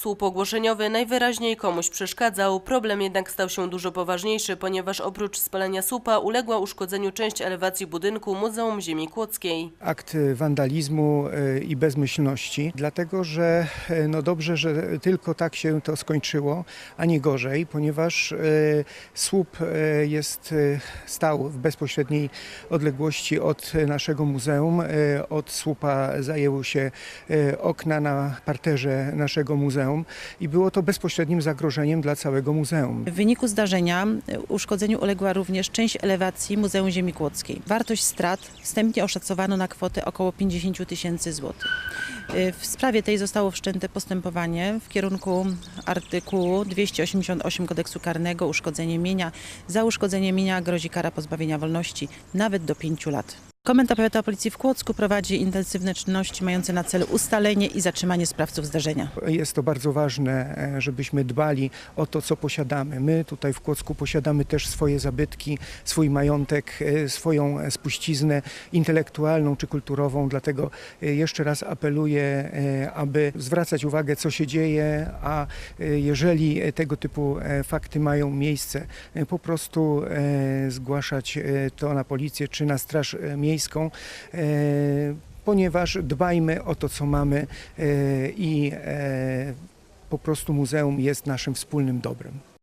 Słup ogłoszeniowy najwyraźniej komuś przeszkadzał. Problem jednak stał się dużo poważniejszy, ponieważ oprócz spalenia słupa uległa uszkodzeniu część elewacji budynku Muzeum Ziemi Kłodzkiej. akt wandalizmu e, i bezmyślności, dlatego że e, no dobrze, że tylko tak się to skończyło, a nie gorzej, ponieważ e, słup jest, stał w bezpośredniej odległości od naszego muzeum. Od słupa zajęły się okna na parterze naszego muzeum i było to bezpośrednim zagrożeniem dla całego muzeum. W wyniku zdarzenia y, uszkodzeniu uległa również część elewacji Muzeum Ziemi Kłodzkiej. Wartość strat wstępnie oszacowano na kwotę około 50 tysięcy złotych. Y, W sprawie tej zostało wszczęte postępowanie w kierunku artykułu 288 kodeksu karnego uszkodzenie mienia. Za uszkodzenie mienia grozi kara pozbawienia wolności nawet do 5 lat. Komenda Powiatowa Policji w Kłodzku prowadzi intensywne czynności mające na celu ustalenie i zatrzymanie sprawców zdarzenia. Jest to bardzo ważne, e, żebyśmy dbali o to, co posiadamy. My tutaj w Kłodzku posiadamy też swoje zabytki, swój majątek, e, swoją spuściznę intelektualną czy kulturową, dlatego e, jeszcze raz apeluję, e, aby zwracać uwagę, co się dzieje, a e, jeżeli tego typu e, fakty mają miejsce, e, po prostu e, zgłaszać e, to na policję czy na Straż e, Miejską e, ponieważ dbajmy o to, co mamy e, i e, po prostu muzeum jest naszym wspólnym dobrem.